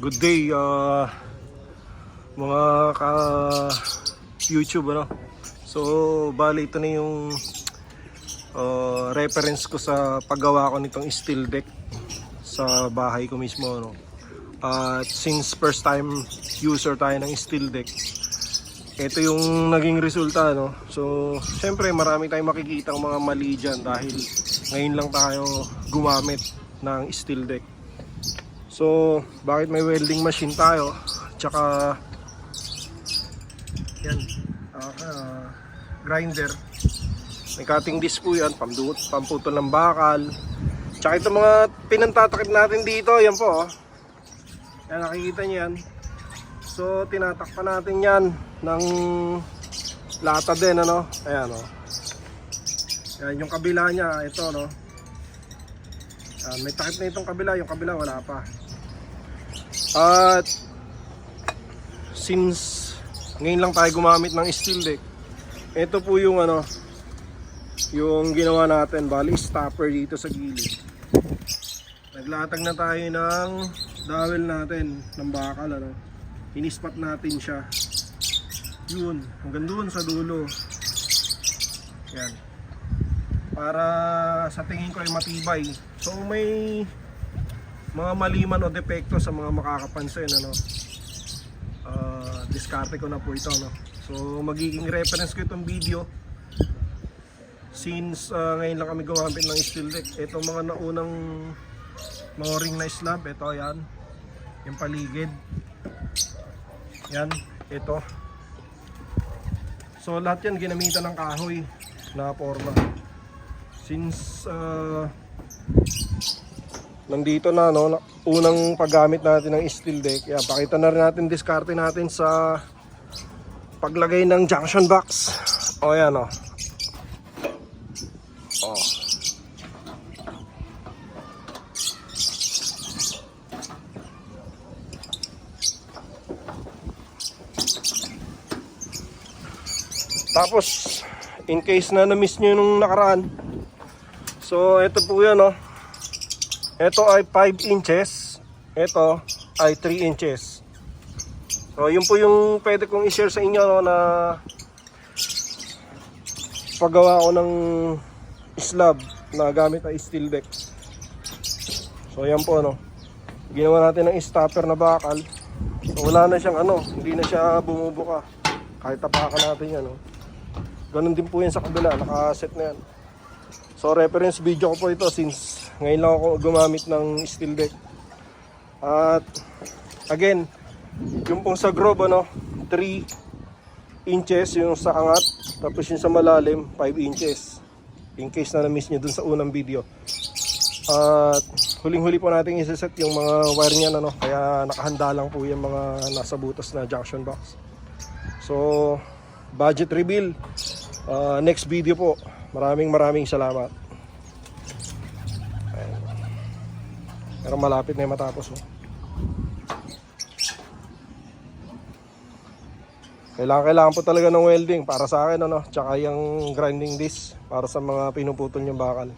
Good day, uh, mga ka YouTube ano. So, bali ito na yung uh, reference ko sa paggawa ko nitong steel deck sa bahay ko mismo ano. At since first time user tayo ng steel deck, ito yung naging resulta no. So, syempre marami tayong makikita mga mali dyan dahil ngayon lang tayo gumamit ng steel deck. So, bakit may welding machine tayo? Tsaka yan, ah, grinder. May cutting disc po yan, pamduot, pamputol ng bakal. Tsaka itong mga pinantatakip natin dito, yan po. Oh. Yan, nakikita niyo yan. So, tinatakpan natin yan ng lata din, ano? Ayan, oh. Yan, yung kabila niya, ito, no? Yan, may takip na itong kabila, yung kabila wala pa. At since ngayon lang tayo gumamit ng steel deck, ito po yung ano, yung ginawa natin, bali stopper dito sa gilid. Naglatag na tayo ng dowel natin ng bakal ano. Inispat natin siya. Yun, hanggang doon sa dulo. Yan. Para sa tingin ko ay matibay. So may mga maliman o depekto sa mga makakapansin ano. Ah, diskarte ko na po ito no. So magiging reference ko itong video since ah, ngayon lang kami gumamit ng steel deck. Ito mga naunang mga ring na slab, ito yan. Yung paligid. Yan, ito. So lahat yan ginamitan ng kahoy na forma. Since ah, nandito na no, na- unang paggamit natin ng steel deck. Yan, pakita na rin natin diskarte natin sa paglagay ng junction box. O yan o. O. Tapos, in case na na-miss nyo nung nakaraan, so ito po yan oh. Ito ay 5 inches. Ito ay 3 inches. So, yun po yung pwede kong i-share sa inyo no, na paggawa ko ng slab na gamit ay steel deck. So, yan po no. Ginawa natin ng stopper na bakal. So, wala na siyang ano, hindi na siya bumubuka. Kahit tapakan natin yan. No. Ganun din po yan sa kabila, naka-set na yan. So reference video ko po ito since ngayon lang ako gumamit ng steel deck. At again, yung pong sa Grove ano, 3 inches yung sa angat, tapos yung sa malalim 5 inches. In case na na-miss nyo dun sa unang video. At huling-huli po natin isa-set yung mga wire niyan ano, kaya nakahanda lang po yung mga nasa butas na junction box. So, budget reveal. Uh, next video po. Maraming maraming salamat. Pero malapit na yung matapos. Oh. Kailangan kailangan po talaga ng welding para sa akin ano, tsaka yung grinding disc para sa mga pinuputol yung bakal.